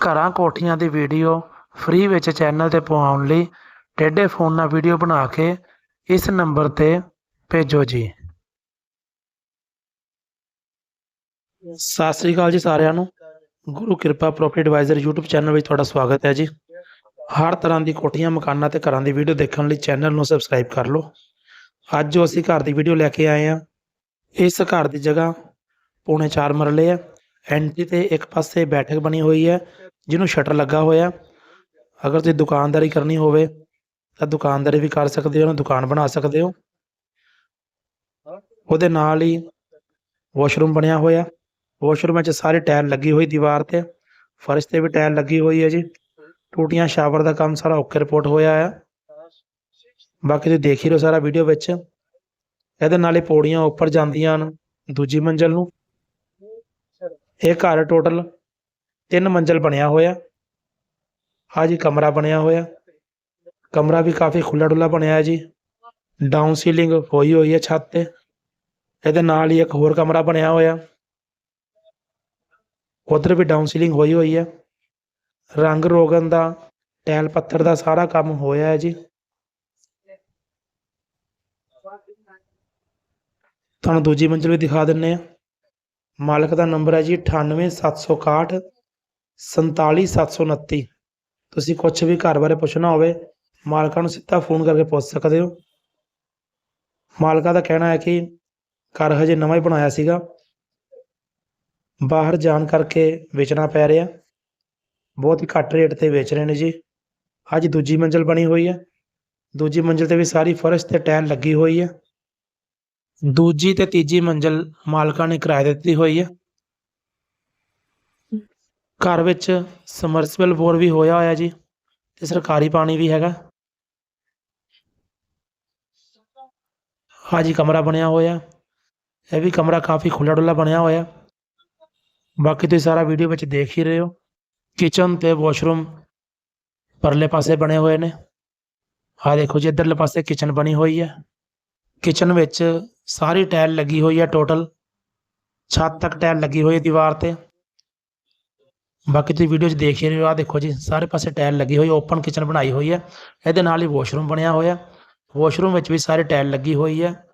ਘਰਾਂ ਕੋਠੀਆਂ ਦੀ ਵੀਡੀਓ ਫ੍ਰੀ ਵਿੱਚ ਚੈਨਲ ਤੇ ਪਵਾਉਣ ਲਈ ਟੇਢੇ ਫੋਨ ਨਾਲ ਵੀਡੀਓ ਬਣਾ ਕੇ ਇਸ ਨੰਬਰ ਤੇ ਭੇਜੋ ਜੀ। ਸਤਿ ਸ੍ਰੀ ਅਕਾਲ ਜੀ ਸਾਰਿਆਂ ਨੂੰ। ਗੁਰੂ ਕਿਰਪਾ ਪ੍ਰੋਪਰਟੀ ਐਡਵਾਈਜ਼ਰ YouTube ਚੈਨਲ ਵਿੱਚ ਤੁਹਾਡਾ ਸਵਾਗਤ ਹੈ ਜੀ। ਹਰ ਤਰ੍ਹਾਂ ਦੀ ਕੋਠੀਆਂ ਮਕਾਨਾਂ ਤੇ ਘਰਾਂ ਦੀ ਵੀਡੀਓ ਦੇਖਣ ਲਈ ਚੈਨਲ ਨੂੰ ਸਬਸਕ੍ਰਾਈਬ ਕਰ ਲਓ। ਅੱਜ ਜੋ ਅਸੀਂ ਘਰ ਦੀ ਵੀਡੀਓ ਲੈ ਕੇ ਆਏ ਹਾਂ। ਇਸ ਘਰ ਦੀ ਜਗ੍ਹਾ ਪੌਣੇ 4 ਮਰਲੇ ਹੈ ਐਂਟਰੀ ਤੇ ਇੱਕ ਪਾਸੇ ਬੈਠਕ ਬਣੀ ਹੋਈ ਹੈ, ਜਿਹਨੂੰ ਸ਼ਟਰ ਲੱਗਾ ਹੋਇਆ। ਅਗਰ ਤੁਸੀਂ ਦੁਕਾਨਦਾਰੀ ਕਰਨੀ ਹੋਵੇ, ਤਾਂ ਦੁਕਾਨਦਾਰੀ ਵੀ ਕਰ ਸਕਦੇ ਹੋ ਨਾ ਦੁਕਾਨ ਬਣਾ ਸਕਦੇ ਹੋ। ਉਹਦੇ ਨਾਲ ਹੀ ਵਾਸ਼ਰੂਮ ਬਣਿਆ ਹੋਇਆ। ਵਾਸ਼ਰੂਮ ਵਿੱਚ ਸਾਰੇ ਟਾਇਲ ਲੱਗੀ ਹੋਈ ਦੀਵਾਰ ਤੇ। ਫਰਸ਼ ਤੇ ਵੀ ਟਾਇਲ ਲੱਗੀ ਹੋਈ ਹੈ ਜੀ। ਟੂਟੀਆਂ, ਸ਼ਾਵਰ ਦਾ ਕੰਮ ਸਾਰਾ ਓਕੇ ਰਿਪੋਰਟ ਹੋਇਆ ਹੈ ਬਾਕੀ ਤੁਸੀਂ ਦੇਖ ਹੀ ਰਹੇ ਸਾਰਾ ਵੀਡੀਓ ਵਿੱਚ। ਇਹਦੇ ਨਾਲ ਹੀ ਪੌੜੀਆਂ ਉੱਪਰ ਜਾਂਦੀਆਂ ਹਨ ਦੂਜੀ ਮੰਜ਼ਲ ਨੂੰ। ਇਹ ਘਰ ਟੋਟਲ ਤਿੰਨ ਮੰਜ਼ਲ ਬਣਿਆ ਹੋਇਆ। ਆ ਜੀ ਕਮਰਾ ਬਣਿਆ ਹੋਇਆ। ਕਮਰਾ ਵੀ ਕਾਫੀ ਖੁੱਲਾ ਡੁੱਲਾ ਬਣਿਆ ਹੈ ਜੀ। ਡਾਊਨ ਸੀਲਿੰਗ ਹੋਈ ਹੋਈ ਹੈ ਛੱਤ ਤੇ। ਇਹਦੇ ਨਾਲ ਹੀ ਇੱਕ ਹੋਰ ਕਮਰਾ ਬਣਿਆ ਹੋਇਆ। ਉਧਰ ਵੀ ਡਾਊਨ ਸੀਲਿੰਗ ਹੋਈ ਹੋਈ ਹੈ। ਰੰਗ ਰੋਗਨ ਦਾ ਟੈਲ ਪੱਥਰ ਦਾ ਸਾਰਾ ਕੰਮ ਹੋਇਆ ਹੈ ਜੀ। ਤੁਹਾਨੂੰ ਦੂਜੀ ਮੰਜ਼ਿਲ ਵੀ ਦਿਖਾ ਦਿੰਨੇ ਆ ਮਾਲਕ ਦਾ ਨੰਬਰ ਹੈ ਜੀ 98761 47729 ਤੁਸੀਂ ਕੁਝ ਵੀ ਘਰ ਬਾਰੇ ਪੁੱਛਣਾ ਹੋਵੇ, ਮਾਲਕਾਂ ਨੂੰ ਸਿੱਧਾ ਫੋਨ ਕਰਕੇ ਪੁੱਛ ਸਕਦੇ ਹੋ। ਮਾਲਕਾਂ ਦਾ ਕਹਿਣਾ ਹੈ ਕਿ ਘਰ ਹਜੇ ਨਵਾਂ ਹੀ ਬਣਾਇਆ ਸੀਗਾ। ਬਾਹਰ ਜਾਣ ਕਰਕੇ ਵੇਚਣਾ ਪੈ ਰਿਹਾ। ਬਹੁਤ ਹੀ ਘੱਟ ਰੇਟ ਤੇ ਵੇਚ ਰਹੇ ਨੇ ਜੀ। ਅੱਜ ਦੂਜੀ ਮੰਜ਼ਿਲ ਬਣੀ ਹੋਈ ਹੈ। ਦੂਜੀ ਮੰਜ਼ਿਲ ਤੇ ਵੀ ਸਾਰੀ ਫਰਸ਼ ਤੇ ਟਾਇਲ ਲੱਗੀ ਹੋਈ ਹੈ। ਦੂਜੀ ਤੇ ਤੀਜੀ ਮੰਜ਼ਿਲ ਮਾਲਕਾਂ ਨੇ ਕਿਰਾਏ ਦਿੱਤੀ ਹੋਈ ਹੈ। ਘਰ ਵਿੱਚ ਸਮਰਸੀਬਲ ਬੋਰ ਵੀ ਹੋਇਆ ਹੋਇਆ ਜੀ ਤੇ ਸਰਕਾਰੀ ਪਾਣੀ ਵੀ ਹੈਗਾ। ਹਾਂ ਜੀ ਕਮਰਾ ਬਣਿਆ ਹੋਇਆ। ਇਹ ਵੀ ਕਮਰਾ ਕਾਫੀ ਖੁੱਲਾ ਡੁੱਲਾ ਬਣਿਆ ਹੋਇਆ। ਬਾਕੀ ਤੁਸੀਂ ਸਾਰਾ ਵੀਡੀਓ ਵਿੱਚ ਦੇਖ ਹੀ ਰਹੇ ਹੋ। ਕਿਚਨ ਤੇ ਵਾਸ਼ਰੂਮ ਪਰਲੇ ਪਾਸੇ ਬਣੇ ਹੋਏ ਨੇ। ਆਹ ਦੇਖੋ ਜੀ ਇੱਧਰਲੇ ਪਾਸੇ ਕਿਚਨ ਬਣੀ ਹੋਈ ਹੈ। ਕਿਚਨ ਵਿੱਚ ਸਾਰੀ ਟਾਇਲ ਲੱਗੀ ਹੋਈ ਹੈ ਟੋਟਲ ਛੱਤ ਤੱਕ ਟਾਇਲ ਲੱਗੀ ਹੋਈ ਹੈ ਦੀਵਾਰ ਤੇ। ਬਾਕੀ ਤੁਸੀਂ ਵੀਡੀਓ 'ਚ ਦੇਖ ਹੀ ਰਹੇ ਹੋ ਆਹ ਦੇਖੋ ਜੀ, ਸਾਰੇ ਪਾਸੇ ਟਾਇਲ ਲੱਗੀ ਹੋਈ ਓਪਨ ਕਿਚਨ ਬਣਾਈ ਹੋਈ ਹੈ। ਇਹਦੇ ਨਾਲ ਹੀ ਵਾਸ਼ਰੂਮ ਬਣਿਆ ਹੋਇਆ। ਵਾਸ਼ਰੂਮ ਵਿੱਚ ਵੀ ਸਾਰੇ ਟਾਇਲ ਲੱਗੀ ਹੋਈ ਹੈ।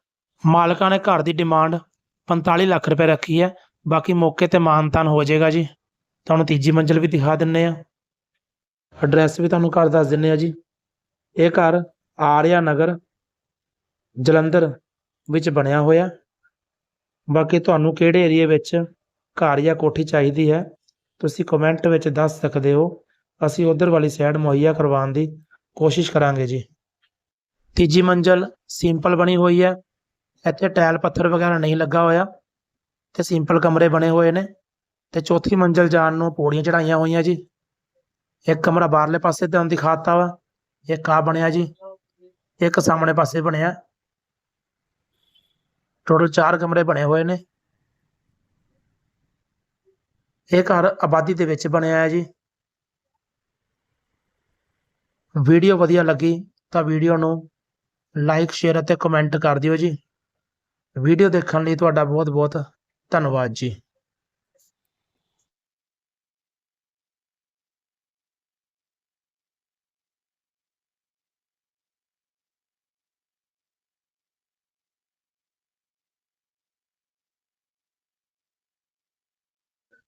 ਮਾਲਕਾਂ ਨੇ ਘਰ ਦੀ ਡਿਮਾਂਡ 45 ਲੱਖ ਰੁਪਏ ਰੱਖੀ ਹੈ। ਬਾਕੀ ਮੌਕੇ ਤੇ ਮਾਨਤਾਨ ਹੋ ਜਾਏਗਾ ਜੀ। ਤੁਹਾਨੂੰ ਤੀਜੀ ਮੰਜ਼ਿਲ ਵੀ ਦਿਖਾ ਦਿੰਨੇ ਆ। ਐਡਰੈਸ ਵੀ ਤੁਹਾਨੂੰ ਘਰ ਦੱਸ ਦਿੰਨੇ ਆ ਜੀ। ਇਹ ਘਰ ਆਰਿਆ ਨਗਰ, ਜਲੰਧਰ। ਵਿੱਚ ਬਣਿਆ ਹੋਇਆ। ਬਾਕੀ ਤੁਹਾਨੂੰ ਕਿਹੜੇ ਏਰੀਏ ਵਿੱਚ ਘਰ ਜਾਂ ਕੋਠੀ ਚਾਹੀਦੀ ਹੈ, ਤੁਸੀਂ ਕਮੈਂਟ ਵਿੱਚ ਦੱਸ ਸਕਦੇ ਹੋ। ਅਸੀਂ ਉਧਰ ਵਾਲੀ ਸਾਈਡ ਮੁਹੱਈਆ ਕਰਵਾਉਣ ਦੀ ਕੋਸ਼ਿਸ਼ ਕਰਾਂਗੇ ਜੀ। ਤੀਜੀ ਮੰਜ਼ਲ ਸਿੰਪਲ ਬਣੀ ਹੋਈ ਹੈ। ਇੱਥੇ ਟਾਇਲ ਪੱਥਰ ਵਗੈਰਾ ਨਹੀਂ ਲੱਗਾ ਹੋਇਆ ਤੇ ਸਿੰਪਲ ਕਮਰੇ ਬਣੇ ਹੋਏ ਨੇ। ਤੇ ਚੌਥੀ ਮੰਜ਼ਲ ਜਾਣ ਨੂੰ ਪੌੜੀਆਂ ਚੜਾਈਆਂ ਹੋਈਆਂ ਜੀ। ਇੱਕ ਕਮਰਾ ਬਾਹਰਲੇ ਪਾਸੇ ਤੁਹਾਨੂੰ ਦਿਖਾਤਾ ਵਾ। ਇੱਕ ਆ ਬਣਿਆ ਜੀ। ਇੱਕ ਸਾਹਮਣੇ ਪਾਸੇ ਬਣਿਆ। ਟੋਟਲ 4 ਕਮਰੇ ਬਣੇ ਹੋਏ ਨੇ। ਇਹ ਘਰ ਆਬਾਦੀ ਦੇ ਵਿੱਚ ਬਣਿਆ ਹੈ ਜੀ। ਵੀਡੀਓ ਵਧੀਆ ਲੱਗੀ ਤਾਂ ਵੀਡੀਓ ਨੂੰ ਲਾਈਕ ਸ਼ੇਅਰ ਅਤੇ ਕਮੈਂਟ ਕਰ ਦਿਓ ਜੀ। ਵੀਡੀਓ ਦੇਖਣ ਲਈ ਤੁਹਾਡਾ ਬਹੁਤ ਬਹੁਤ ਧੰਨਵਾਦ ਜੀ।